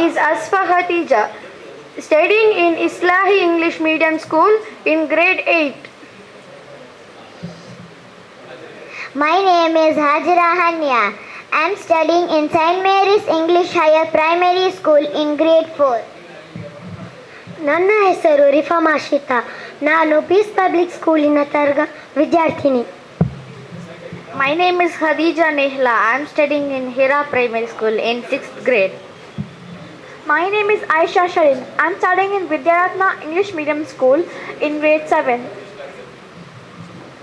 is Asfa Khatija, studying in Islahi English Medium School in grade 8. My name is Hajra Hania. I am studying in St. Mary's English Higher Primary School in grade 4. ನನ್ನ ಹೆಸರು ರಿಫಾಮ್ ಆಶ್ರಿತಾ ನಾನು piece public ಸ್ಕೂಲಿನ ತರ್ಗ ವಿದ್ಯಾರ್ಥಿನಿ My name is Khadija Nehla. I am studying in Hira Primary School in 6th grade. My name is Aisha Sharin. I'm studying in Vidyaratna English Medium School in grade 7.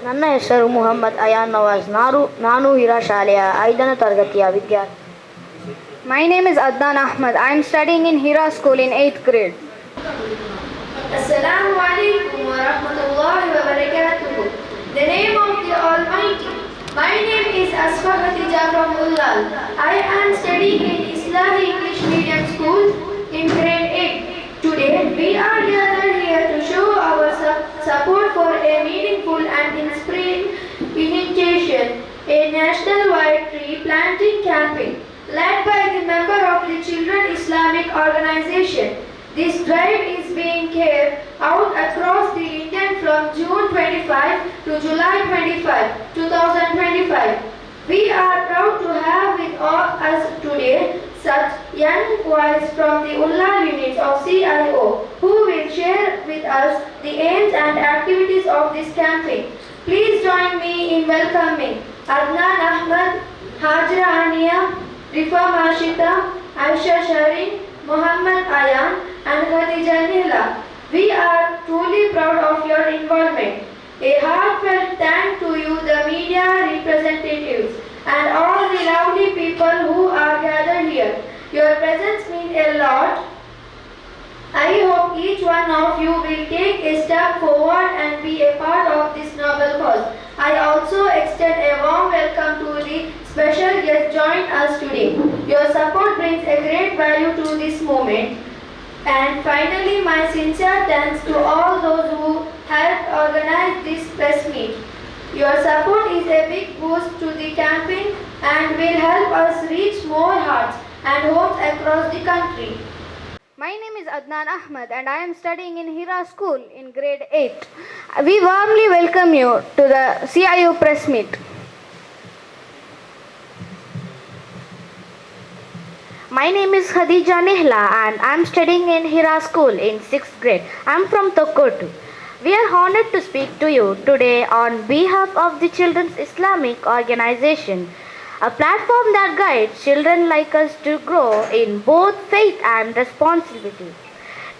ನನ್ನ ಹೆಸರು Muhammad ion Nawaz ನಾನು ನಾನು ಹಿರಾ ಶಾಲೆಯ ಐದನೇ ತರಗತಿಯ ವಿದ್ಯಾರ್ಥಿ My name is Adnan Ahmad. I am studying in Hira School in 8th grade. Assalamu alaikum wa rahmatullahi wa barakatuh. The name of the Almighty. My name is Asfa Khatija from Ullal. I am studying in Islamic English Medium School in grade 8. Today we are gathered here to show our su- support for a meaningful and inspiring initiation, a national-wide tree planting campaign led by the member of the Children Islamic Organization. This drive is being carried out across the Indian from June 25 to July 25, 2025. We are proud to have with us today such young boys from the Ullah unit of CIO who will share with us the aims and activities of this campaign. Please join me in welcoming Adnan Ahmad, Hajra Ania, Rifa Mashita, Aisha Sharin, Muhammad Ayan and Khadija Nila. We are truly proud of your involvement. A heartfelt thank to you, the media representatives, and all the lovely people who are gathered here. Your presence means a lot. I hope each one of you will take a step forward and be a part of this noble cause. I also extend a warm welcome to the special guest joined us today. Your support brings a great value to this moment. And finally, my sincere thanks to all those who helped organize this press meet. Your support is a big boost to the campaign and will help us reach more hearts and homes across the country. My name is Adnan Ahmad and I am studying in Hira School in grade 8. We warmly welcome you to the CIO press meet. My name is Khadija Nehla and I am studying in Hira School in 6th grade. I am from Tokotu. We are honored to speak to you today on behalf of the Children's Islamic Organization, a platform that guides children like us to grow in both faith and responsibility.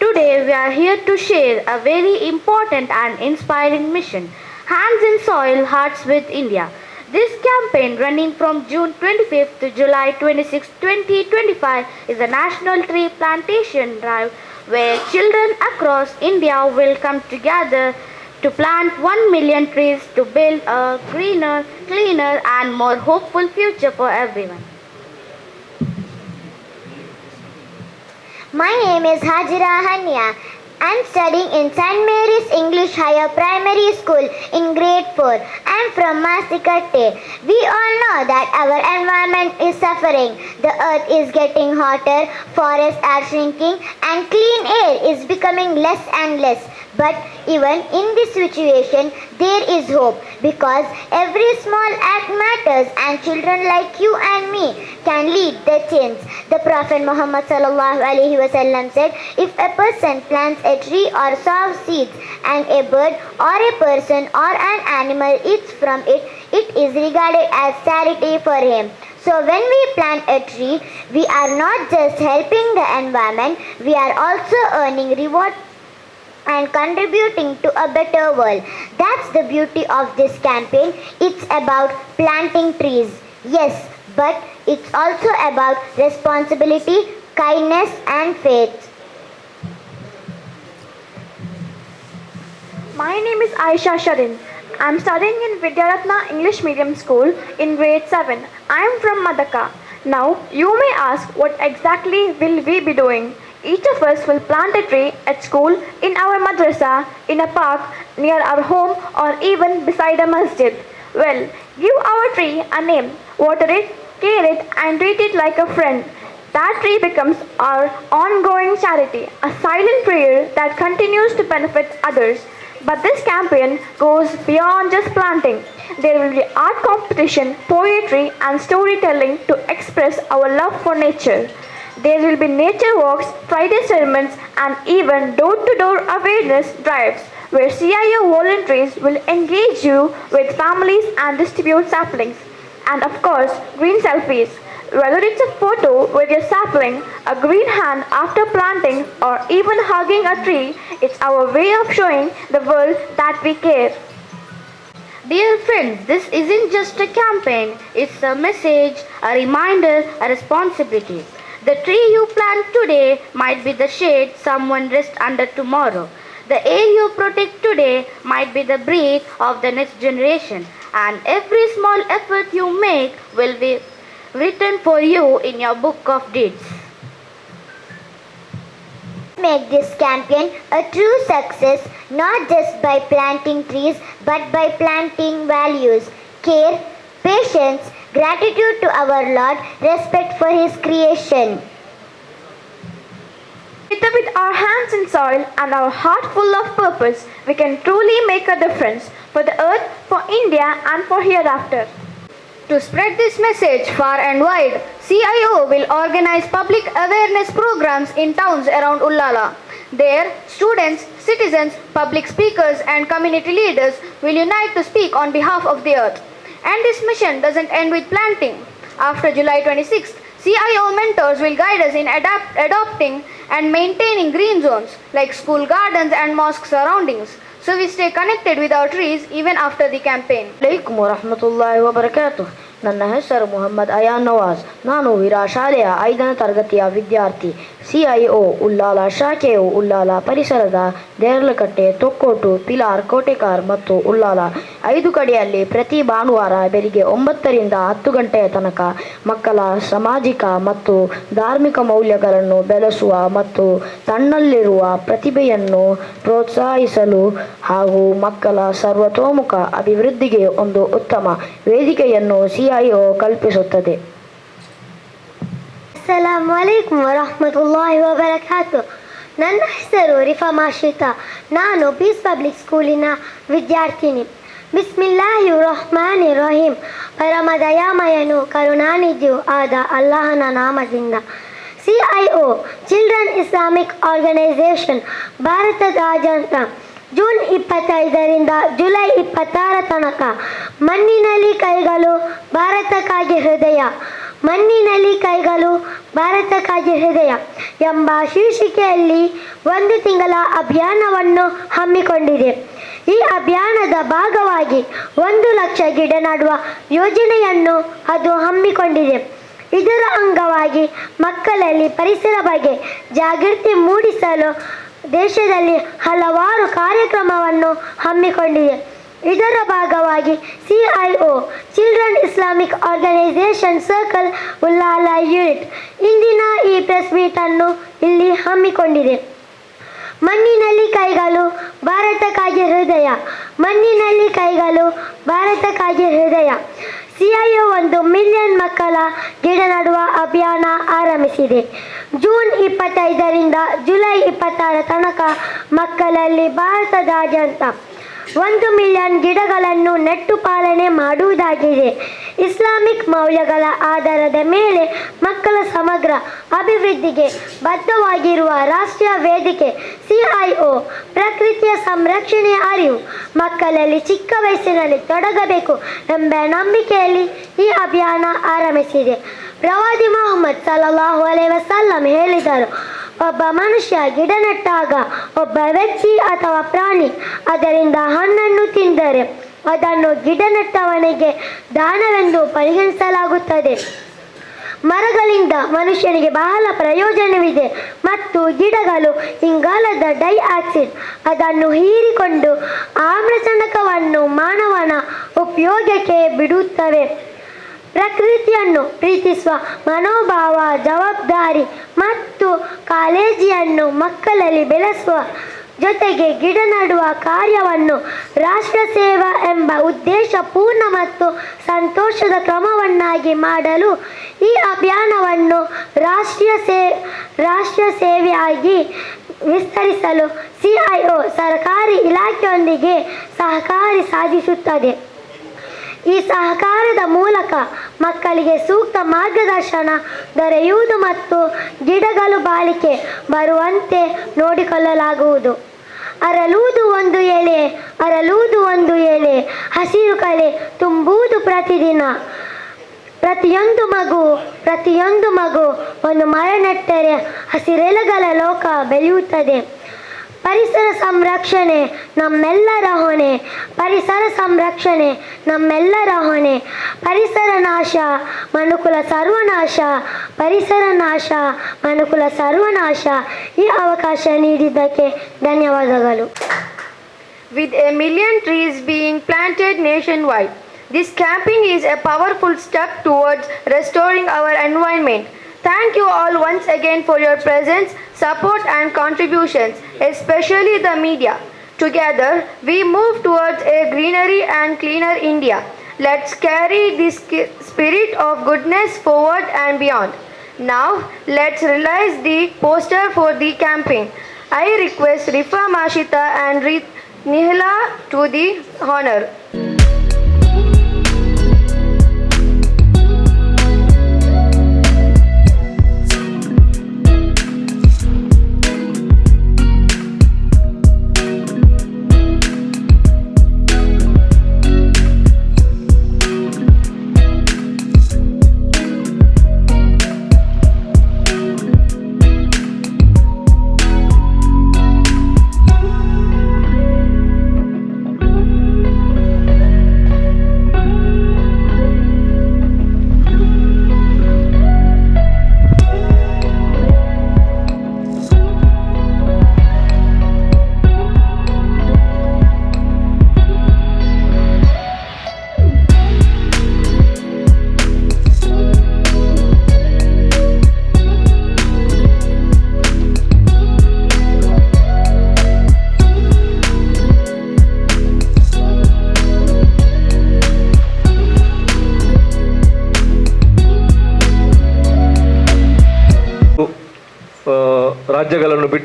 Today, we are here to share a very important and inspiring mission Hands in Soil, Hearts with India. This campaign, running from June 25th to July 26, 2025, is a national tree plantation drive where children across India will come together to plant 1 million trees to build a greener, cleaner, and more hopeful future for everyone. My name is Hajira Hania. I am studying in St. Mary's English Higher Primary School in grade 4. I am from Masikatte. We all know that our environment is suffering. The earth is getting hotter, forests are shrinking, and clean air is becoming less and less. But even in this situation, there is hope because every small act matters and children like you and me can lead the change. The Prophet Muhammad said, if a person plants a tree or sows seeds and a bird or a person or an animal eats from it, it is regarded as charity for him. So when we plant a tree, we are not just helping the environment, we are also earning reward and contributing to a better world. That's the beauty of this campaign. It's about planting trees. Yes, but it's also about responsibility, kindness, and faith. My name is Aisha Sharin. I'm studying in Vidyaratna English Medium School in grade 7. I'm from Madaka. Now, you may ask what exactly will we be doing? Each of us will plant a tree at school, in our madrasa, in a park, near our home, or even beside a masjid. Well, give our tree a name, water it, care it, and treat it like a friend. That tree becomes our ongoing charity, a silent prayer that continues to benefit others. But this campaign goes beyond just planting. There will be art competition, poetry, and storytelling to express our love for nature. There will be nature walks, Friday sermons, and even door to door awareness drives where CIO volunteers will engage you with families and distribute saplings. And of course, green selfies. Whether it's a photo with your sapling, a green hand after planting, or even hugging a tree, it's our way of showing the world that we care. Dear friends, this isn't just a campaign, it's a message, a reminder, a responsibility. The tree you plant today might be the shade someone rests under tomorrow. The air you protect today might be the breath of the next generation. And every small effort you make will be written for you in your book of deeds. Make this campaign a true success not just by planting trees but by planting values, care, patience, gratitude to our Lord, respect for His creation. With our hands in soil and our heart full of purpose, we can truly make a difference for the earth, for India, and for hereafter. To spread this message far and wide, CIO will organize public awareness programs in towns around Ullala. There, students, citizens, public speakers, and community leaders will unite to speak on behalf of the earth. And this mission doesn't end with planting. After July 26th, CIO mentors will guide us in adapt, adopting and maintaining green zones like school gardens and mosque surroundings. So we stay connected with our trees even after the campaign. ಅಲೈಕುಮ್ ವರಹಮತುಲ್ಲಾಹಿ ವಬರಕಾತು ನನ್ನ ಹೆಸರು Mohammed ion Nawaz ನಾನು ವಿರಾ ಶಾಲೆಯ ಐದನೇ ತರಗತಿಯ ವಿದ್ಯಾರ್ಥಿ C I ಒ ಉಲ್ಲಾಲ ಶಾಖೆಯು ಉಲ್ಲಾಲ ಪರಿಸರದ ದೇರಳಕಟ್ಟೆ ತೊಕ್ಕೋಟು, ಪಿಲಾರ್, ಕೋಟೆಕಾರ್ ಮತ್ತು ಉಲ್ಲಾಲ ಐದು ಕಡೆಯಲ್ಲಿ ಪ್ರತಿ ಭಾನುವಾರ ಬೆಳಿಗ್ಗೆ ಒಂಬತ್ತರಿಂದ ಹತ್ತು ಗಂಟೆಯ ತನಕ ಮಕ್ಕಳ ಸಾಮಾಜಿಕ ಮತ್ತು ಧಾರ್ಮಿಕ ಮೌಲ್ಯಗಳನ್ನು ಬೆಳೆಸುವ ಮತ್ತು ತನ್ನಲ್ಲಿರುವ ಪ್ರತಿಭೆಯನ್ನು ಪ್ರೋತ್ಸಾಹಿಸಲು ಹಾಗೂ ಮಕ್ಕಳ ಸರ್ವತೋಮುಖ ಅಭಿವೃದ್ಧಿಗೆ ಒಂದು ಉತ್ತಮ ವೇದಿಕೆಯನ್ನು ಸಿಐಒ ಕಲ್ಪಿಸುತ್ತದೆ. ಅಸ್ಸಲಾಮು ಅಲೈಕುಮ್ ವರಹಮತುಲ್ಲಾಹಿ ವಬರಕಾತು ನನ್ನ ಹೆಸರು ರಿಫಾ ಮಾಶಿತಾ ನಾನು ಪೀಸ್ ಪಬ್ಲಿಕ್ ಸ್ಕೂಲಿನ ವಿದ್ಯಾರ್ಥಿನಿ. ಬಿಸ್ಮಿಲ್ಲಾಹಿ ರಹಮಾನ್ ರಹೀಂ. ಪರಮ ದಯಾಮಯನು ಕರುಣಾನಿಧಿಯು ಆದ ಅಲ್ಲಾಹನ ನಾಮದಿಂದ. C I O children Islamic organisation ಭಾರತದಾದ್ಯಂತ ಜೂನ್ ಇಪ್ಪತ್ತೈದರಿಂದ ಜುಲೈ ಇಪ್ಪತ್ತಾರ ತನಕ ಮಣ್ಣಿನಲ್ಲಿ ಕೈಗಳು ಭಾರತಕ್ಕಾಗಿ ಹೃದಯ. ಮಣ್ಣಿನಲ್ಲಿ ಕೈಗಳು ಭಾರತಕ್ಕಾಗಿ ಹೃದಯ ಎಂಬ ಶೀರ್ಷಿಕೆಯಲ್ಲಿ ಒಂದು ತಿಂಗಳ ಅಭಿಯಾನವನ್ನು ಹಮ್ಮಿಕೊಂಡಿದೆ. ಈ ಅಭಿಯಾನದ ಭಾಗವಾಗಿ ಒಂದು ಲಕ್ಷ ಗಿಡ ನೆಡುವ ಯೋಜನೆಯನ್ನು ಅದು ಹಮ್ಮಿಕೊಂಡಿದೆ. ಇದರ ಅಂಗವಾಗಿ ಮಕ್ಕಳಲ್ಲಿ ಪರಿಸರ ಬಗ್ಗೆ ಜಾಗೃತಿ ಮೂಡಿಸಲು ದೇಶದಲ್ಲಿ ಹಲವಾರು ಕಾರ್ಯಕ್ರಮವನ್ನು ಹಮ್ಮಿಕೊಂಡಿದೆ. ಇದರ ಭಾಗವಾಗಿ CIO children Islamic organisation circle Ullal unit ಇಂದಿನ ಈ ಪ್ರೆಸ್ ಅನ್ನು ಇಲ್ಲಿ ಹಮ್ಮಿಕೊಂಡಿದೆ. ಮಣ್ಣಿನಲ್ಲಿ ಕೈಗಳು, ಭಾರತಕ್ಕಾಗಿ ಹೃದಯ. ಮಣ್ಣಿನಲ್ಲಿ ಕೈಗಳು, ಭಾರತಕ್ಕಾಗಿ ಹೃದಯ. ಸಿಐಒ ಒಂದು ಮಿಲಿಯನ್ ಮಕ್ಕಳ ಗಿಡ ನಡುವ ಅಭಿಯಾನ ಆರಂಭಿಸಿದೆ. ಜೂನ್ ಇಪ್ಪತ್ತೈದರಿಂದ ಜುಲೈ ಇಪ್ಪತ್ತಾರ ತನಕ ಮಕ್ಕಳಲ್ಲಿ ಭಾರತದಾದ್ಯಂತ ಒಂದು ಮಿಲಿಯನ್ ಗಿಡಗಳನ್ನು ನೆಟ್ಟು ಪಾಲನೆ ಮಾಡುವುದಾಗಿದೆ. ಇಸ್ಲಾಮಿಕ್ ಮೌಲ್ಯಗಳ ಆಧಾರದ ಮೇಲೆ ಮಕ್ಕಳ ಸಮಗ್ರ ಅಭಿವೃದ್ಧಿಗೆ ಬದ್ಧವಾಗಿರುವ ರಾಷ್ಟ್ರೀಯ ವೇದಿಕೆ ಸಿಐಒ, ಪ್ರಕೃತಿಯ ಸಂರಕ್ಷಣೆಯ ಅರಿವು, ಮಕ್ಕಳಲ್ಲಿ ಚಿಕ್ಕ ವಯಸ್ಸಿನಲ್ಲಿ ತೊಡಗಬೇಕು ಎಂಬ ನಂಬಿಕೆಯಲ್ಲಿ ಈ ಅಭಿಯಾನ ಆರಂಭಿಸಿದೆ. ಪ್ರವಾದಿ ಮೊಹಮ್ಮದ್ ಸಲ್ಲಲ್ಲಾಹು ಅಲೈ ವಸಲ್ಲಂ ಹೇಳಿದರು ಒಬ್ಬ ಮನುಷ್ಯ ಗಿಡ ನೆಟ್ಟಾಗ ಒಬ್ಬ ವ್ಯಕ್ತಿ ಅಥವಾ ಪ್ರಾಣಿ ಅದರಿಂದ ಹಣ್ಣನ್ನು ತಿಂದರೆ ಅದನ್ನು ಗಿಡ ನೆಟ್ಟವನಿಗೆ ದಾನವೆಂದು ಪರಿಗಣಿಸಲಾಗುತ್ತದೆ. ಮರಗಳಿಂದ ಮನುಷ್ಯನಿಗೆ ಬಹಳ ಪ್ರಯೋಜನವಿದೆ ಮತ್ತು ಗಿಡಗಳು ಇಂಗಾಲದ ಡೈಆಕ್ಸೈಡ್ ಅದನ್ನು ಹೀರಿಕೊಂಡು ಆಮ್ಲಜನಕವನ್ನು ಮಾನವನ ಉಪಯೋಗಕ್ಕೆ ಬಿಡುತ್ತವೆ. ಪ್ರಕೃತಿಯನ್ನು ಪ್ರೀತಿಸುವ ಮನೋಭಾವ, ಜವಾಬ್ದಾರಿ ಮತ್ತು ಕಾಲೇಜಿಯನ್ನು ಮಕ್ಕಳಲ್ಲಿ ಬೆಳೆಸುವ ಜೊತೆಗೆ ಗಿಡ ನೆಡುವ ಕಾರ್ಯವನ್ನು ರಾಷ್ಟ್ರ ಸೇವಾ ಎಂಬ ಉದ್ದೇಶ ಪೂರ್ಣ ಮತ್ತು ಸಂತೋಷದ ಕ್ರಮವನ್ನಾಗಿ ಮಾಡಲು ಈ ಅಭಿಯಾನವನ್ನು ರಾಷ್ಟ್ರೀಯ ಸೇ, ರಾಷ್ಟ್ರೀಯ ಸೇವೆಯಾಗಿ ವಿಸ್ತರಿಸಲು ಸಿಐಒ, ಸರ್ಕಾರಿ ಇಲಾಖೆಯೊಂದಿಗೆ ಸಹಕಾರಿ ಸಾಧಿಸುತ್ತದೆ. ಈ ಸಹಕಾರದ ಮೂಲಕ ಮಕ್ಕಳಿಗೆ ಸೂಕ್ತ ಮಾರ್ಗದರ್ಶನ ದೊರೆಯುವುದು ಮತ್ತು ಗಿಡಗಳು ಬಾಳಿಕೆ ಬರುವಂತೆ ನೋಡಿಕೊಳ್ಳಲಾಗುವುದು. ಅರಲೂದು ಒಂದು ಎಲೆ ಅರಲೂದು ಒಂದು ಎಲೆ ಹಸಿರು ಕಲೆ ತುಂಬುವುದು ಪ್ರತಿದಿನ. ಪ್ರತಿಯೊಂದು ಮಗು ಪ್ರತಿಯೊಂದು ಮಗು ಒಂದು ಮರ ನೆಟ್ಟರೆ ಹಸಿರೆಲೆಗಳ ಲೋಕ ಬೆಳೆಯುತ್ತದೆ. ಪರಿಸರ ಸಂರಕ್ಷಣೆ ನಮ್ಮೆಲ್ಲರ ಹೊಣೆ. ಪರಿಸರ ಸಂರಕ್ಷಣೆ ನಮ್ಮೆಲ್ಲರ ಹೊಣೆ. ಪರಿಸರ ನಾಶ, ಮನುಕುಲ ಸರ್ವನಾಶ. ಪರಿಸರ ನಾಶ, ಮನುಕುಲ ಸರ್ವನಾಶ. ಈ ಅವಕಾಶ ನೀಡಿದ್ದಕ್ಕೆ ಧನ್ಯವಾದಗಳು. With a million trees being planted nationwide this camping is a powerful step towards restoring our environment Thank you all once again for your presence, support, and contributions, especially the media. Together, we move towards a greenery and cleaner India. Let's carry this spirit of goodness forward and beyond. Now, let's realize the poster for the campaign. I request Rifa Mashita and Rit Nihla to the honor.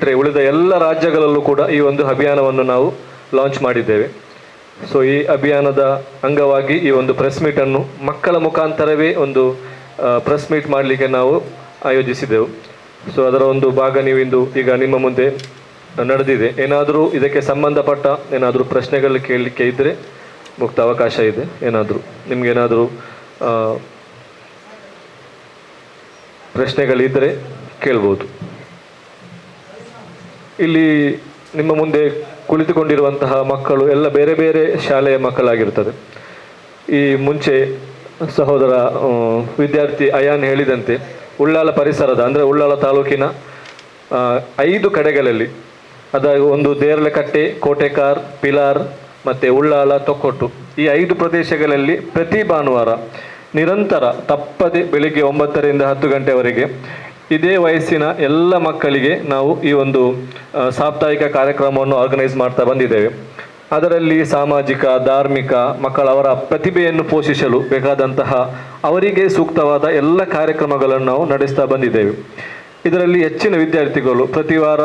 ಬಿಟ್ಟರೆ ಉಳಿದ ಎಲ್ಲ ರಾಜ್ಯಗಳಲ್ಲೂ ಕೂಡ ಈ ಒಂದು ಅಭಿಯಾನವನ್ನು ನಾವು launch ಮಾಡಿದ್ದೇವೆ. ಸೊ ಈ ಅಭಿಯಾನದ ಅಂಗವಾಗಿ ಈ ಒಂದು ಪ್ರೆಸ್ ಮೀಟನ್ನು ಮಕ್ಕಳ ಮುಖಾಂತರವೇ ಒಂದು ಪ್ರೆಸ್ ಮೀಟ್ ಮಾಡಲಿಕ್ಕೆ ನಾವು ಆಯೋಜಿಸಿದೆವು. ಸೊ ಅದರ ಒಂದು ಭಾಗ ನೀವಿಂದು ಈಗ ನಿಮ್ಮ ಮುಂದೆ ನಡೆದಿದೆ. ಏನಾದರೂ ಇದಕ್ಕೆ ಸಂಬಂಧಪಟ್ಟ ಏನಾದರೂ ಪ್ರಶ್ನೆಗಳು ಕೇಳಲಿಕ್ಕೆ ಇದ್ದರೆ ಮುಕ್ತ ಅವಕಾಶ ಇದೆ. ಏನಾದರೂ ನಿಮಗೇನಾದರೂ ಪ್ರಶ್ನೆಗಳಿದ್ದರೆ ಕೇಳ್ಬೋದು. ಇಲ್ಲಿ ನಿಮ್ಮ ಮುಂದೆ ಕುಳಿತುಕೊಂಡಿರುವಂತಹ ಮಕ್ಕಳು ಎಲ್ಲ ಬೇರೆ ಬೇರೆ ಶಾಲೆಯ ಮಕ್ಕಳಾಗಿರ್ತದೆ. ಈ ಮುಂಚೆ ಸಹೋದರ ವಿದ್ಯಾರ್ಥಿ ಅಯಾನ್ ಹೇಳಿದಂತೆ ಉಳ್ಳಾಲ ಪರಿಸರದ, ಅಂದರೆ ಉಳ್ಳಾಲ ತಾಲೂಕಿನ ಐದು ಕಡೆಗಳಲ್ಲಿ ಅದ ಒಂದು ದೇರಲೆಕಟ್ಟೆ ಕೋಟೆಕಾರ್, ಪಿಲಾರ್ ಮತ್ತು ಉಳ್ಳಾಲ, ತೊಕ್ಕೊಟ್ಟು ಈ ಐದು ಪ್ರದೇಶಗಳಲ್ಲಿ ಪ್ರತಿ ಭಾನುವಾರ ನಿರಂತರ ತಪ್ಪದೆ ಬೆಳಿಗ್ಗೆ ಒಂಬತ್ತರಿಂದ ಹತ್ತು ಗಂಟೆವರೆಗೆ ಇದೇ ವಯಸ್ಸಿನ ಎಲ್ಲ ಮಕ್ಕಳಿಗೆ ನಾವು ಈ ಒಂದು ಸಾಪ್ತಾಹಿಕ ಕಾರ್ಯಕ್ರಮವನ್ನು ಆರ್ಗನೈಸ್ ಮಾಡ್ತಾ ಬಂದಿದ್ದೇವೆ. ಅದರಲ್ಲಿ ಸಾಮಾಜಿಕ, ಧಾರ್ಮಿಕ ಮಕ್ಕಳ ಅವರ ಪ್ರತಿಭೆಯನ್ನು ಪೋಷಿಸಲು ಬೇಕಾದಂತಹ ಅವರಿಗೆ ಸೂಕ್ತವಾದ ಎಲ್ಲ ಕಾರ್ಯಕ್ರಮಗಳನ್ನು ನಾವು ನಡೆಸ್ತಾ ಬಂದಿದ್ದೇವೆ. ಇದರಲ್ಲಿ ಹೆಚ್ಚಿನ ವಿದ್ಯಾರ್ಥಿಗಳು, ಪ್ರತಿ ವಾರ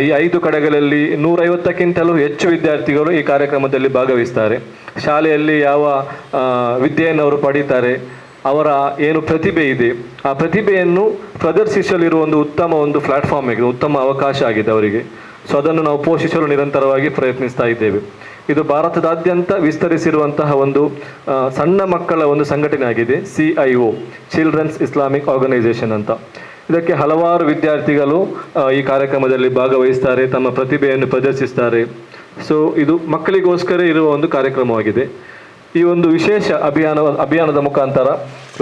ಈ ಐದು ಕಡೆಗಳಲ್ಲಿ ನೂರೈವತ್ತಕ್ಕಿಂತಲೂ ಹೆಚ್ಚು ವಿದ್ಯಾರ್ಥಿಗಳು ಈ ಕಾರ್ಯಕ್ರಮದಲ್ಲಿ ಭಾಗವಹಿಸ್ತಾರೆ. ಶಾಲೆಯಲ್ಲಿ ಯಾವ ವಿದ್ಯೆಯನ್ನು ಅವರು ಪಡೀತಾರೆ. ಅವರ ಏನು ಪ್ರತಿಭೆ ಇದೆ, ಆ ಪ್ರತಿಭೆಯನ್ನು ಪ್ರದರ್ಶಿಸಲಿರುವ ಒಂದು ಉತ್ತಮ ಒಂದು ಪ್ಲಾಟ್ಫಾರ್ಮ್ ಆಗಿದೆ, ಉತ್ತಮ ಅವಕಾಶ ಆಗಿದೆ ಅವರಿಗೆ. ಸೊ ಅದನ್ನು ನಾವು ಪೋಷಿಸಲು ನಿರಂತರವಾಗಿ ಪ್ರಯತ್ನಿಸ್ತಾ ಇದ್ದೇವೆ. ಇದು ಭಾರತದಾದ್ಯಂತ ವಿಸ್ತರಿಸಿರುವಂತಹ ಒಂದು ಸಣ್ಣ ಮಕ್ಕಳ ಒಂದು ಸಂಘಟನೆ ಆಗಿದೆ, C I O childrens Islamic organisation ಅಂತ. ಇದಕ್ಕೆ ಹಲವಾರು ವಿದ್ಯಾರ್ಥಿಗಳು ಈ ಕಾರ್ಯಕ್ರಮದಲ್ಲಿ ಭಾಗವಹಿಸ್ತಾರೆ, ತಮ್ಮ ಪ್ರತಿಭೆಯನ್ನು ಪ್ರದರ್ಶಿಸ್ತಾರೆ. ಸೊ ಇದು ಮಕ್ಕಳಿಗೋಸ್ಕರ ಇರುವ ಒಂದು ಕಾರ್ಯಕ್ರಮವಾಗಿದೆ. ಈ ಒಂದು ವಿಶೇಷ ಅಭಿಯಾನ ಅಭಿಯಾನದ ಮುಖಾಂತರ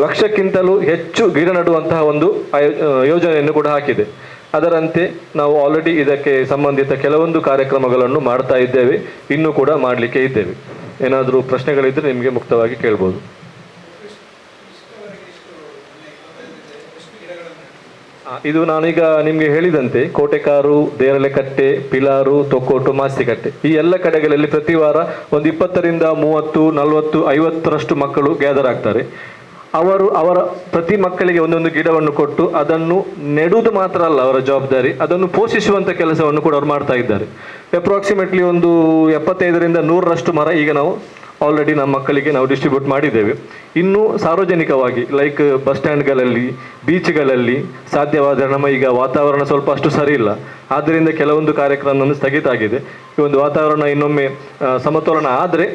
ಲಕ್ಷಕ್ಕಿಂತಲೂ ಹೆಚ್ಚು ಗಿಡ ನೆಡುವಂತಹ ಒಂದು ಯೋಜನೆಯನ್ನು ಕೂಡ ಹಾಕಿದೆ. ಅದರಂತೆ ನಾವು ಆಲ್ರೆಡಿ ಇದಕ್ಕೆ ಸಂಬಂಧಿತ ಕೆಲವೊಂದು ಕಾರ್ಯಕ್ರಮಗಳನ್ನು ಮಾಡ್ತಾ ಇದ್ದೇವೆ. ಇನ್ನೂ ಕೂಡ ಮಾಡಲಿಕ್ಕೆ ಇದ್ದೇವೆ. ಏನಾದರೂ ಪ್ರಶ್ನೆಗಳಿದ್ದರೆ ನಿಮಗೆ ಮುಕ್ತವಾಗಿ ಕೇಳ್ಬೋದು. ಇದು ನಾನೀಗ ನಿಮಗೆ ಹೇಳಿದಂತೆ, ಕೋಟೆಕಾರು, ದೇರಲೆಕಟ್ಟೆ, ಪಿಲಾರು, ತೊಕ್ಕೋಟು, ಮಾಸ್ತಿಕಟ್ಟೆ. ಈ ಎಲ್ಲ ಕಡೆಗಳಲ್ಲಿ ಪ್ರತಿ ವಾರ ಒಂದು ಇಪ್ಪತ್ತರಿಂದ ಮೂವತ್ತು, ನಲವತ್ತು, ಐವತ್ತರಷ್ಟು ಮಕ್ಕಳು ಗ್ಯಾದರ್ ಆಗ್ತಾರೆ. ಅವರು, ಅವರ ಪ್ರತಿ ಮಕ್ಕಳಿಗೆ ಒಂದೊಂದು ಗಿಡವನ್ನು ಕೊಟ್ಟು ಅದನ್ನು ನೆಡುವುದು ಮಾತ್ರ ಅಲ್ಲ ಅವರ ಜವಾಬ್ದಾರಿ, ಅದನ್ನು ಪೋಷಿಸುವಂತ ಕೆಲಸವನ್ನು ಕೂಡ ಅವರು ಮಾಡ್ತಾ ಇದ್ದಾರೆ. ಅಪ್ರಾಕ್ಸಿಮೇಟ್ಲಿ ಒಂದು ಎಪ್ಪತ್ತೈದರಿಂದ ನೂರರಷ್ಟು ಮರ ಈಗ ನಾವು ಆಲ್ರೆಡಿ ನಮ್ಮ ಮಕ್ಕಳಿಗೆ ನಾವು ಡಿಸ್ಟ್ರಿಬ್ಯೂಟ್ ಮಾಡಿದ್ದೇವೆ. ಇನ್ನು ಸಾರ್ವಜನಿಕವಾಗಿ ಲೈಕ್ ಬಸ್ ಸ್ಟ್ಯಾಂಡ್ಗಳಲ್ಲಿ ಬೀಚ್ಗಳಲ್ಲಿ ಸಾಧ್ಯವಾದರೆ ನಮ್ಮ ಈಗ ವಾತಾವರಣ ಸ್ವಲ್ಪ ಅಷ್ಟು ಸರಿ ಇಲ್ಲ. ಆದ್ದರಿಂದ ಕೆಲವೊಂದು ಕಾರ್ಯಕ್ರಮವನ್ನು ಸ್ಥಗಿತ ಆಗಿದೆ. ಈ ಒಂದು ವಾತಾವರಣ ಇನ್ನೊಮ್ಮೆ ಸಮತೋಲನ ಆದರೆ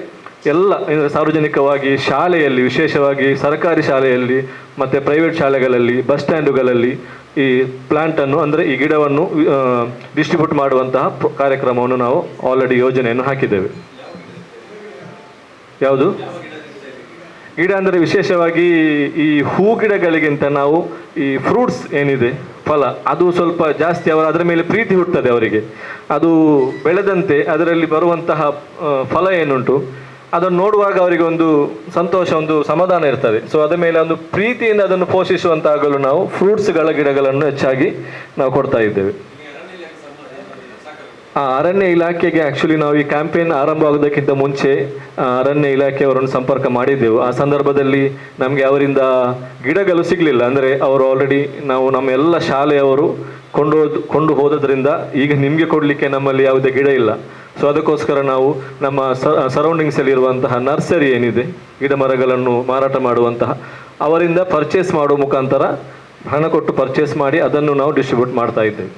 ಎಲ್ಲ ಸಾರ್ವಜನಿಕವಾಗಿ ಶಾಲೆಯಲ್ಲಿ, ವಿಶೇಷವಾಗಿ ಸರ್ಕಾರಿ ಶಾಲೆಯಲ್ಲಿ, ಮತ್ತು ಪ್ರೈವೇಟ್ ಶಾಲೆಗಳಲ್ಲಿ ಬಸ್ ಸ್ಟ್ಯಾಂಡುಗಳಲ್ಲಿ ಈ ಪ್ಲಾಂಟನ್ನು ಅಂದರೆ ಈ ಗಿಡವನ್ನು ಡಿಸ್ಟ್ರಿಬ್ಯೂಟ್ ಮಾಡುವಂತಹ ಕಾರ್ಯಕ್ರಮವನ್ನು ನಾವು ಆಲ್ರೆಡಿ ಯೋಜನೆಯನ್ನು ಹಾಕಿದ್ದೇವೆ. ಯಾವುದು? ಗಿಡ ಅಂದರೆ ವಿಶೇಷವಾಗಿ ಈ ಹೂ ಗಿಡಗಳಿಗಿಂತ ನಾವು ಈ ಫ್ರೂಟ್ಸ್ ಏನಿದೆ, ಫಲ, ಅದು ಸ್ವಲ್ಪ ಜಾಸ್ತಿ ಅವರು ಅದರ ಮೇಲೆ ಪ್ರೀತಿ ಹುಟ್ಟುತ್ತದೆ ಅವರಿಗೆ. ಅದು ಬೆಳೆದಂತೆ ಅದರಲ್ಲಿ ಬರುವಂತಹ ಫಲ ಏನುಂಟು, ಅದನ್ನು ನೋಡುವಾಗ ಅವರಿಗೆ ಒಂದು ಸಂತೋಷ, ಒಂದು ಸಮಾಧಾನ ಇರ್ತದೆ. ಸೊ ಅದರ ಮೇಲೆ ಒಂದು ಪ್ರೀತಿಯಿಂದ ಅದನ್ನು ಪೋಷಿಸುವಂತಾಗಲು ನಾವು ಫ್ರೂಟ್ಸ್ಗಳ ಗಿಡಗಳನ್ನು ಹೆಚ್ಚಾಗಿ ನಾವು ಕೊಡ್ತಾ ಇದ್ದೇವೆ. ಅರಣ್ಯ ಇಲಾಖೆಗೆ ಆಕ್ಚುಲಿ ನಾವು ಈ ಕ್ಯಾಂಪೇನ್ ಆರಂಭ ಆಗೋದಕ್ಕಿಂತ ಮುಂಚೆ ಅರಣ್ಯ ಇಲಾಖೆಯವರನ್ನು ಸಂಪರ್ಕ ಮಾಡಿದ್ದೆವು. ಆ ಸಂದರ್ಭದಲ್ಲಿ ನಮಗೆ ಅವರಿಂದ ಗಿಡಗಳು ಸಿಗಲಿಲ್ಲ. ಅಂದರೆ ಅವರು ಆಲ್ರೆಡಿ ನಾವು ನಮ್ಮ ಎಲ್ಲ ಶಾಲೆಯವರು ಕೊಂಡು ಕೊಂಡು ಹೋದದ್ರಿಂದ ಈಗ ನಿಮಗೆ ಕೊಡಲಿಕ್ಕೆ ನಮ್ಮಲ್ಲಿ ಯಾವುದೇ ಗಿಡ ಇಲ್ಲ. ಸೊ ಅದಕ್ಕೋಸ್ಕರ ನಾವು ನಮ್ಮ ಸ ಅಲ್ಲಿ ಇರುವಂತಹ ನರ್ಸರಿ ಏನಿದೆ, ಗಿಡ ಮರಗಳನ್ನು ಮಾರಾಟ ಮಾಡುವಂತಹ, ಅವರಿಂದ ಪರ್ಚೇಸ್ ಮಾಡುವ ಮುಖಾಂತರ ಹಣ ಕೊಟ್ಟು ಪರ್ಚೇಸ್ ಮಾಡಿ ಅದನ್ನು ನಾವು ಡಿಸ್ಟ್ರಿಬ್ಯೂಟ್ ಮಾಡ್ತಾ ಇದ್ದೇವೆ.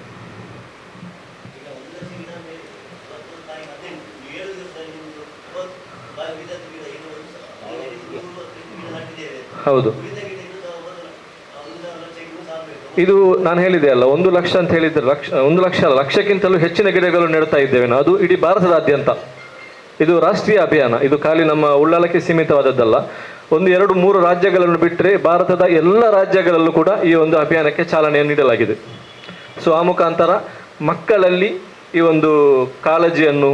ಹೌದು. ಇದು ನಾನು ಹೇಳಿದೆ ಅಲ್ಲ, ಒಂದು ಲಕ್ಷ ಅಂತ ಹೇಳಿದ್ರೆ ಲಕ್ಷ, ಒಂದು ಲಕ್ಷ ಅಲ್ಲ, ಲಕ್ಷಕ್ಕಿಂತಲೂ ಹೆಚ್ಚಿನ ಗಿಡಗಳು ನೆಡ್ತಾ ಇದ್ದೇವೆ ನಾವು. ಅದು ಇಡೀ ಭಾರತದಾದ್ಯಂತ. ಇದು ರಾಷ್ಟ್ರೀಯ ಅಭಿಯಾನ. ಇದು ಖಾಲಿ ನಮ್ಮ ಉಳ್ಳಾಲಕ್ಕೆ ಸೀಮಿತವಾದದ್ದಲ್ಲ. ಒಂದು ಎರಡು ಮೂರು ರಾಜ್ಯಗಳನ್ನು ಬಿಟ್ಟರೆ ಭಾರತದ ಎಲ್ಲ ರಾಜ್ಯಗಳಲ್ಲೂ ಕೂಡ ಈ ಒಂದು ಅಭಿಯಾನಕ್ಕೆ ಚಾಲನೆಯನ್ನು ನೀಡಲಾಗಿದೆ. ಸೊ, ಆ ಮುಖಾಂತರ ಮಕ್ಕಳಲ್ಲಿ ಈ ಒಂದು ಕಾಳಜಿಯನ್ನು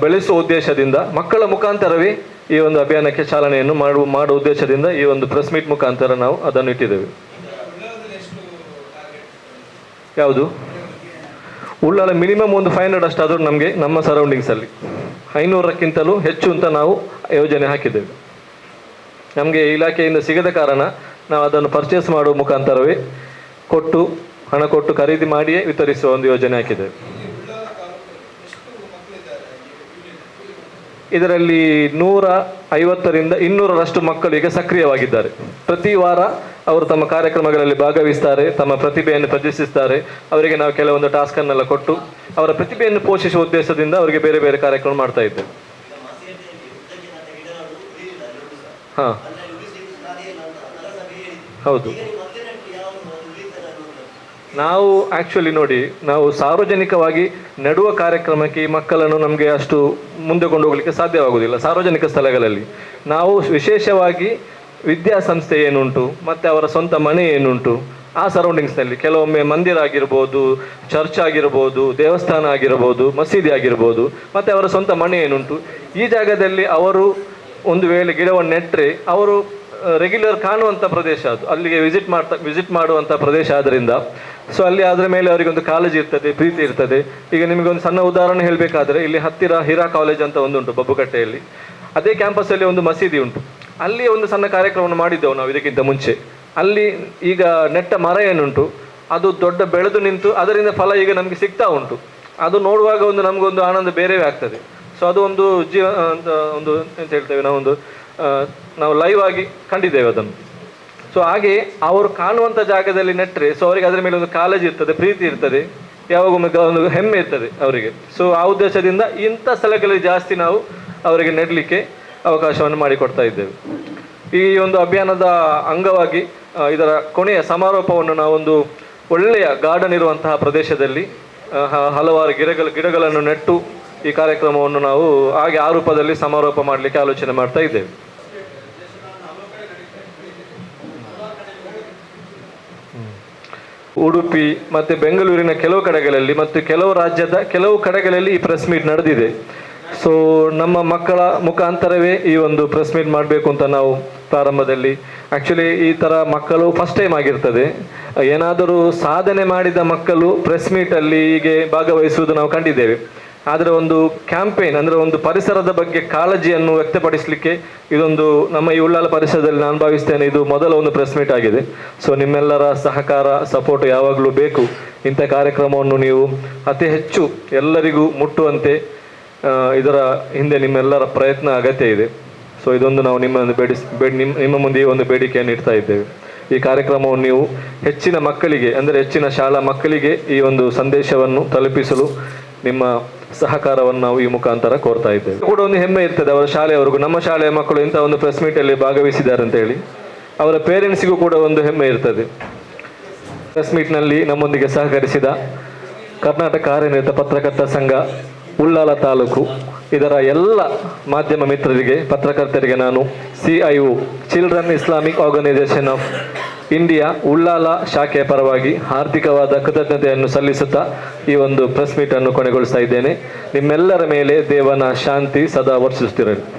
ಬೆಳೆಸುವ ಉದ್ದೇಶದಿಂದ ಮಕ್ಕಳ ಮುಖಾಂತರವೇ ಈ ಒಂದು ಅಭಿಯಾನಕ್ಕೆ ಚಾಲನೆಯನ್ನು ಮಾಡುವ ಮಾಡುವ ಉದ್ದೇಶದಿಂದ ಈ ಒಂದು ಪ್ರೆಸ್ ಮೀಟ್ ಮುಖಾಂತರ ನಾವು ಅದನ್ನು ಇಟ್ಟಿದ್ದೇವೆ. ಯಾವುದು? ಉಳ್ಳಾಲ ಮಿನಿಮಮ್ ಒಂದು ಫೈವ್ ಹಂಡ್ರೆಡ್ ಅಷ್ಟಾದರೂ ನಮಗೆ ನಮ್ಮ ಸರೌಂಡಿಂಗ್ಸಲ್ಲಿ ಐನೂರಕ್ಕಿಂತಲೂ ಹೆಚ್ಚು ಅಂತ ನಾವು ಯೋಜನೆ ಹಾಕಿದ್ದೇವೆ. ನಮಗೆ ಇಲಾಖೆಯಿಂದ ಸಿಗದ ಕಾರಣ ನಾವು ಅದನ್ನು ಪರ್ಚೇಸ್ ಮಾಡುವ ಮುಖಾಂತರವೇ ಕೊಟ್ಟು, ಹಣ ಕೊಟ್ಟು ಖರೀದಿ ಮಾಡಿಯೇ ವಿತರಿಸುವ ಒಂದು ಯೋಜನೆ ಹಾಕಿದ್ದೇವೆ. ಇದರಲ್ಲಿ ನೂರ ಐವತ್ತರಿಂದ ಇನ್ನೂರರಷ್ಟು ಮಕ್ಕಳು ಈಗ ಸಕ್ರಿಯವಾಗಿದ್ದಾರೆ. ಪ್ರತಿ ವಾರ ಅವರು ತಮ್ಮ ಕಾರ್ಯಕ್ರಮಗಳಲ್ಲಿ ಭಾಗವಹಿಸ್ತಾರೆ, ತಮ್ಮ ಪ್ರತಿಭೆಯನ್ನು ಪ್ರದರ್ಶಿಸ್ತಾರೆ. ಅವರಿಗೆ ನಾವು ಕೆಲವೊಂದು ಟಾಸ್ಕನ್ನೆಲ್ಲ ಕೊಟ್ಟು ಅವರ ಪ್ರತಿಭೆಯನ್ನು ಪೋಷಿಸುವ ಉದ್ದೇಶದಿಂದ ಅವರಿಗೆ ಬೇರೆ ಬೇರೆ ಕಾರ್ಯಕ್ರಮ ಮಾಡ್ತಾ ಇದ್ದೇವೆ ಹಾ. ಹೌದು. ನಾವು ಆ್ಯಕ್ಚುಲಿ ನೋಡಿ, ನಾವು ಸಾರ್ವಜನಿಕವಾಗಿ ನೆಡುವ ಕಾರ್ಯಕ್ರಮಕ್ಕೆ ಈ ಮಕ್ಕಳನ್ನು ನಮಗೆ ಅಷ್ಟು ಮುಂದೆ ಕೊಂಡು ಸಾಧ್ಯವಾಗುವುದಿಲ್ಲ, ಸಾರ್ವಜನಿಕ ಸ್ಥಳಗಳಲ್ಲಿ. ನಾವು ವಿಶೇಷವಾಗಿ ವಿದ್ಯಾಸಂಸ್ಥೆ ಏನುಂಟು, ಮತ್ತು ಅವರ ಸ್ವಂತ ಮನೆ ಏನುಂಟು, ಆ ಸರೌಂಡಿಂಗ್ಸ್ನಲ್ಲಿ ಕೆಲವೊಮ್ಮೆ ಮಂದಿರ ಆಗಿರ್ಬೋದು ಚರ್ಚ್ ಆಗಿರ್ಬೋದು, ದೇವಸ್ಥಾನ ಆಗಿರ್ಬೋದು, ಮಸೀದಿ ಆಗಿರ್ಬೋದು, ಮತ್ತು ಅವರ ಸ್ವಂತ ಮನೆ ಏನುಂಟು. ಈ ಜಾಗದಲ್ಲಿ ಅವರು ಒಂದು ವೇಳೆ ಗಿಡವನ್ನು ನೆಟ್ಟರೆ ಅವರು ರೆಗ್ಯುಲರ್ ಕಾಣುವಂಥ ಪ್ರದೇಶ ಅದು. ಅಲ್ಲಿಗೆ ವಿಸಿಟ್ ಮಾಡ್ತಾ ವಿಸಿಟ್ ಮಾಡುವಂಥ ಪ್ರದೇಶ ಆದ್ದರಿಂದ ಸೊ ಅಲ್ಲಿ ಅದರ ಮೇಲೆ ಅವರಿಗೆ ಒಂದು ಕಾಳಜಿ ಇರ್ತದೆ, ಪ್ರೀತಿ ಇರ್ತದೆ. ಈಗ ನಿಮಗೆ ಒಂದು ಸಣ್ಣ ಉದಾಹರಣೆ ಹೇಳಬೇಕಾದ್ರೆ, ಇಲ್ಲಿ ಹತ್ತಿರ ಹೀರಾ ಕಾಲೇಜ್ ಅಂತ ಒಂದುಂಟು ಬಬ್ಬುಕಟ್ಟೆಯಲ್ಲಿ. ಅದೇ ಕ್ಯಾಂಪಸ್ಸಲ್ಲಿ ಒಂದು ಮಸೀದಿ ಉಂಟು. ಅಲ್ಲಿ ಒಂದು ಸಣ್ಣ ಕಾರ್ಯಕ್ರಮವನ್ನು ಮಾಡಿದ್ದೆವು ನಾವು ಇದಕ್ಕಿಂತ ಮುಂಚೆ. ಅಲ್ಲಿ ಈಗ ನೆಟ್ಟ ಮರ ಏನುಂಟು, ಅದು ದೊಡ್ಡ ಬೆಳೆದು ನಿಂತು ಅದರಿಂದ ಫಲ ಈಗ ನಮಗೆ ಸಿಗ್ತಾ ಉಂಟು. ಅದು ನೋಡುವಾಗ ಒಂದು ನಮಗೊಂದು ಆನಂದ ಬೇರೆವೇ ಆಗ್ತದೆ. ಸೊ ಅದು ಒಂದು ಜೀವ ಒಂದು, ಎಂತ ಹೇಳ್ತೇವೆ ನಾವೊಂದು ನಾವು ಲೈವ್ ಆಗಿ ಕಂಡಿದ್ದೇವೆ ಅದನ್ನು. ಸೊ ಹಾಗೆ ಅವರು ಕಾಣುವಂಥ ಜಾಗದಲ್ಲಿ ನೆಟ್ಟರೆ ಸೊ ಅವರಿಗೆ ಅದರ ಮೇಲೆ ಒಂದು ಕಾಳಜಿ ಇರ್ತದೆ, ಪ್ರೀತಿ ಇರ್ತದೆ, ಯಾವಾಗೊಮ್ಮೆ ಒಂದು ಹೆಮ್ಮೆ ಇರ್ತದೆ ಅವರಿಗೆ. ಸೊ ಆ ಉದ್ದೇಶದಿಂದ ಇಂಥ ಸ್ಥಳಗಳಲ್ಲಿ ಜಾಸ್ತಿ ನಾವು ಅವರಿಗೆ ನೆಡಲಿಕ್ಕೆ ಅವಕಾಶವನ್ನು ಮಾಡಿಕೊಡ್ತಾ ಇದ್ದೇವೆ. ಈ ಒಂದು ಅಭಿಯಾನದ ಅಂಗವಾಗಿ ಇದರ ಕೊನೆಯ ಸಮಾರೋಪವನ್ನು ನಾವೊಂದು ಒಳ್ಳೆಯ ಗಾರ್ಡನ್ ಇರುವಂತಹ ಪ್ರದೇಶದಲ್ಲಿ ಹಲವಾರು ಗಿಡಗಳು, ಗಿಡಗಳನ್ನು ನೆಟ್ಟು ಈ ಕಾರ್ಯಕ್ರಮವನ್ನು ನಾವು ಹಾಗೆ ಆ ರೂಪದಲ್ಲಿ ಸಮಾರೋಪ ಮಾಡಲಿಕ್ಕೆ ಆಲೋಚನೆ ಮಾಡ್ತಾ ಇದ್ದೇವೆ. ಉಡುಪಿ ಮತ್ತೆ ಬೆಂಗಳೂರಿನ ಕೆಲವು ಕಡೆಗಳಲ್ಲಿ ಮತ್ತು ಕೆಲವು ರಾಜ್ಯದ ಕೆಲವು ಕಡೆಗಳಲ್ಲಿ ಈ ಪ್ರೆಸ್ ಮೀಟ್ ನಡೆದಿದೆ. ಸೊ ನಮ್ಮ ಮಕ್ಕಳ ಮುಖಾಂತರವೇ ಈ ಒಂದು ಪ್ರೆಸ್ ಮೀಟ್ ಮಾಡಬೇಕು ಅಂತ ನಾವು ಪ್ರಾರಂಭದಲ್ಲಿ. ಆ್ಯಕ್ಚುಲಿ ಈ ಥರ ಮಕ್ಕಳು ಫಸ್ಟ್ ಟೈಮ್ ಆಗಿರ್ತದೆ. ಏನಾದರೂ ಸಾಧನೆ ಮಾಡಿದ ಮಕ್ಕಳು ಪ್ರೆಸ್ ಮೀಟಲ್ಲಿ ಹೀಗೆ ಭಾಗವಹಿಸುವುದು ನಾವು ಕಂಡಿದ್ದೇವೆ. ಆದರೆ ಒಂದು ಕ್ಯಾಂಪೇನ್, ಅಂದರೆ ಒಂದು ಪರಿಸರದ ಬಗ್ಗೆ ಕಾಳಜಿಯನ್ನು ವ್ಯಕ್ತಪಡಿಸಲಿಕ್ಕೆ ಇದೊಂದು ನಮ್ಮ ಈ ಉಳ್ಳಾಲ ಪರಿಸರದಲ್ಲಿ ನಾನು ಭಾವಿಸ್ತೇನೆ ಇದು ಮೊದಲ ಒಂದು ಪ್ರೆಸ್ ಮೀಟ್ ಆಗಿದೆ. ಸೊ ನಿಮ್ಮೆಲ್ಲರ ಸಹಕಾರ ಸಪೋರ್ಟ್ ಯಾವಾಗಲೂ ಬೇಕು. ಇಂಥ ಕಾರ್ಯಕ್ರಮವನ್ನು ನೀವು ಅತಿ ಹೆಚ್ಚು ಎಲ್ಲರಿಗೂ ಮುಟ್ಟುವಂತೆ ಇದರ ಹಿಂದೆ ನಿಮ್ಮೆಲ್ಲರ ಪ್ರಯತ್ನ ಅಗತ್ಯ ಇದೆ. ಸೊ ಇದೊಂದು ನಾವು ನಿಮ್ಮ ಬೇಡಿಸ್ ಬೇಡಿ ನಿಮ್ಮ ನಿಮ್ಮ ಮುಂದೆ ಒಂದು ಬೇಡಿಕೆಯನ್ನು ಇಡ್ತಾ ಇದ್ದೇವೆ. ಈ ಕಾರ್ಯಕ್ರಮವನ್ನು ನೀವು ಹೆಚ್ಚಿನ ಮಕ್ಕಳಿಗೆ, ಅಂದರೆ ಹೆಚ್ಚಿನ ಶಾಲಾ ಮಕ್ಕಳಿಗೆ ಈ ಒಂದು ಸಂದೇಶವನ್ನು ತಲುಪಿಸಲು ನಿಮ್ಮ ಸಹಕಾರವನ್ನು ನಾವು ಈ ಮುಖಾಂತರ ಕೋರ್ತಾ ಇದ್ದೇವೆ. ಕೂಡ ಒಂದು ಹೆಮ್ಮೆ ಇರ್ತದೆ ಅವರ ಶಾಲೆಯವರೆಗೂ. ನಮ್ಮ ಶಾಲೆಯ ಮಕ್ಕಳು ಇಂಥ ಒಂದು ಪ್ರೆಸ್ ಮೀಟಲ್ಲಿ ಭಾಗವಹಿಸಿದ್ದಾರೆ ಅಂತ ಹೇಳಿ. ಅವರ ಪೇರೆಂಟ್ಸಿಗೂ ಕೂಡ ಒಂದು ಹೆಮ್ಮೆ ಇರ್ತದೆ. ಪ್ರೆಸ್ ಮೀಟ್ನಲ್ಲಿ ನಮ್ಮೊಂದಿಗೆ ಸಹಕರಿಸಿದ ಕರ್ನಾಟಕ ಕಾರ್ಯನಿರತ ಪತ್ರಕರ್ತ ಸಂಘ, ಉಳ್ಳಾಲ ತಾಲೂಕು, ಇದರ ಎಲ್ಲ ಮಾಧ್ಯಮ ಮಿತ್ರರಿಗೆ, ಪತ್ರಕರ್ತರಿಗೆ ನಾನು C I children Islamic organisation of India Ullal ಶಾಖೆಯ ಪರವಾಗಿ ಹಾರ್ದಿಕವಾದ ಕೃತಜ್ಞತೆಯನ್ನು ಸಲ್ಲಿಸುತ್ತಾ ಈ ಒಂದು ಪ್ರೆಸ್ ಮೀಟನ್ನು ಕೊನೆಗೊಳಿಸ್ತಾ ಇದ್ದೇನೆ. ನಿಮ್ಮೆಲ್ಲರ ಮೇಲೆ ದೇವನ ಶಾಂತಿ ಸದಾ ವರ್ಷಿಸುತ್ತಿರಲಿ